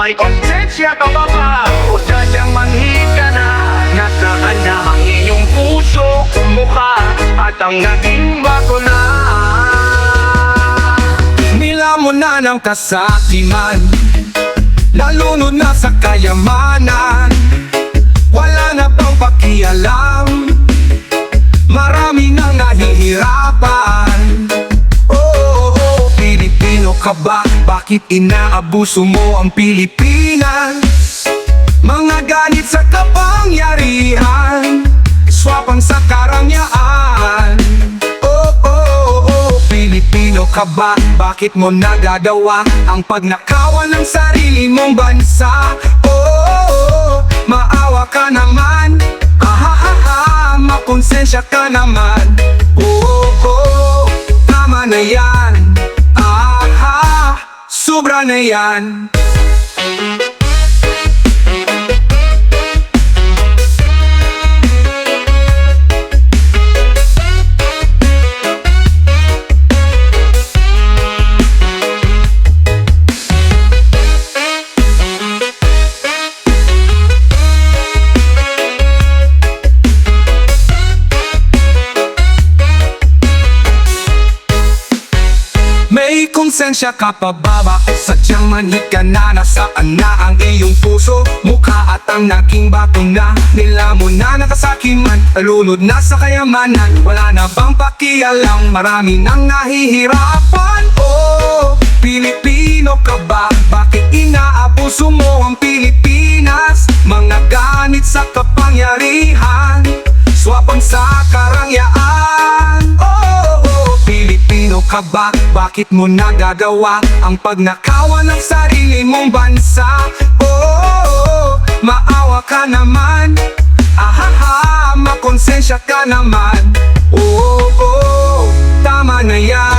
May konsensya ka ba ba? O sadyang manhid ka na? Nasaan na ang iyong puso, mukha At ang naging bago na Nila mo na ng kasakiman Nalunod na sa kayamanan Wala na pang pakialam Marami nang nahihirapan Oh, oh, oh, Pilipino ka ba? Bakit inaabuso mo ang Pilipinas? Mga ganit sa kapangyarihan Swapang sa karangyaan Oh, oh, oh, Pilipino ka ba? Bakit mo nagagawa ang pagnakawan ng sarili mong bansa? Oh, oh, oh, maawa ka naman ah, ah, ah, makonsensya ka naman sobra na yan konsensya ka pa ba? Bakit sadyang manhid ka na? Nasaan na ang iyong puso? Mukha at ang naging bato na Nila mo na nakasakiman Alunod na sa kayamanan Wala na bang pakialam? Marami nang nahihirapan Oh, Pilipino ka ba? Bakit inaabuso mo ang Pilipinas? Mga ganit sa kapangyarihan Swapang sa karangyaan ka ba? Bakit mo nagagawa ang pagnakawan ng sarili mong bansa? Oh, oh, oh, maawa ka naman Ahaha, makonsensya ka naman Oh, oh, oh, tama na yan